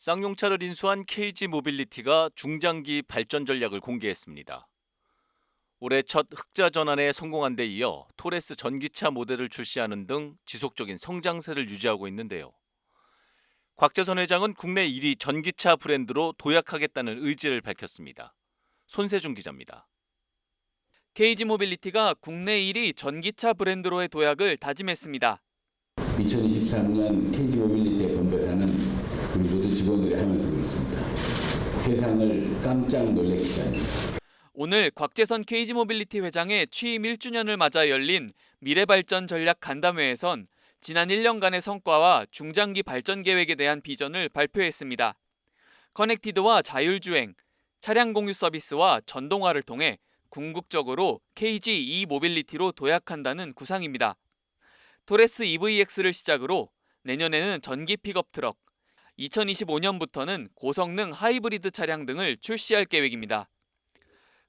쌍용차를 인수한 KG 모빌리티가 중장기 발전 전략을 공개했습니다. 올해 첫 흑자 전환에 성공한 데 이어 토레스 전기차 모델을 출시하는 등 지속적인 성장세를 유지하고 있는데요. 곽재선 회장은 국내 1위 전기차 브랜드로 도약하겠다는 의지를 밝혔습니다. 손세준 기자입니다. KG 모빌리티가 국내 1위 전기차 브랜드로의 도약을 다짐했습니다. 2023년 KG 모빌리티의 건배사는 우리 모두 직원들이 하면서 그렇습니다. 세상을 깜짝 놀래키지 않는 오늘 곽재선 KG 모빌리티 회장의 취임 1주년을 맞아 열린 미래발전 전략 간담회에선 지난 1년간의 성과와 중장기 발전 계획에 대한 비전을 발표했습니다. 커넥티드와 자율주행, 차량 공유 서비스와 전동화를 통해 궁극적으로 KG E 모빌리티로 도약한다는 구상입니다. 토레스 EVX를 시작으로 내년에는 전기 픽업 트럭, 2025년부터는 고성능 하이브리드 차량 등을 출시할 계획입니다.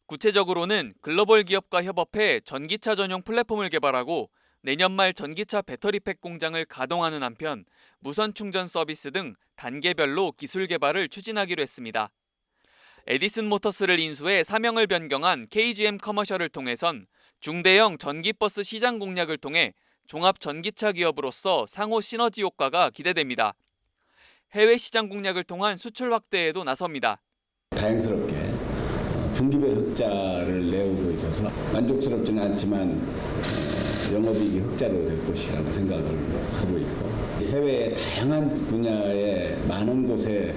구체적으로는 글로벌 기업과 협업해 전기차 전용 플랫폼을 개발하고 내년 말 전기차 배터리팩 공장을 가동하는 한편 무선 충전 서비스 등 단계별로 기술 개발을 추진하기로 했습니다. 에디슨 모터스를 인수해 사명을 변경한 KGM 커머셜을 통해선 중대형 전기버스 시장 공략을 통해 종합 전기차 기업으로서 상호 시너지 효과가 기대됩니다. 해외 시장 공략을 통한 수출 확대에도 나섭니다. 다행스럽게 어, 분기별 흑자를 내오고 있어서 만족스럽지는 않지만 어, 영업이익이 흑자로 될 것이라고 생각을 하고 있고 해외의 다양한 분야의 많은 곳에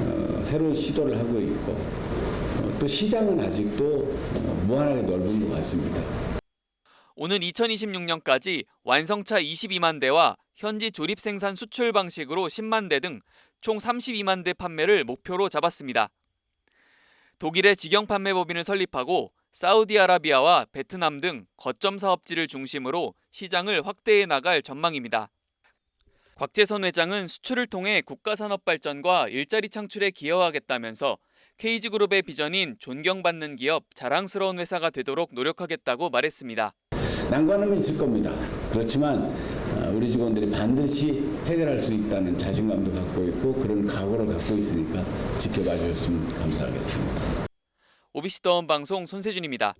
어, 새로운 시도를 하고 있고 어, 또 시장은 아직도 어, 무한하게 넓은 것 같습니다. 오는 2026년까지 완성차 22만 대와 현지 조립 생산 수출 방식으로 10만 대 등 총 32만 대 판매를 목표로 잡았습니다. 독일의 직영 판매 법인을 설립하고 사우디아라비아와 베트남 등 거점 사업지를 중심으로 시장을 확대해 나갈 전망입니다. 곽재선 회장은 수출을 통해 국가 산업 발전과 일자리 창출에 기여하겠다면서 KG그룹의 비전인 존경받는 기업, 자랑스러운 회사가 되도록 노력하겠다고 말했습니다. 난관은 있을 겁니다. 그렇지만 어, 우리 직원들이 반드시 해결할 수 있다는 자신감도 갖고 있고 그런 각오를 갖고 있으니까 지켜봐 주셨으면 감사하겠습니다. 오비시 더원 방송 손세준입니다.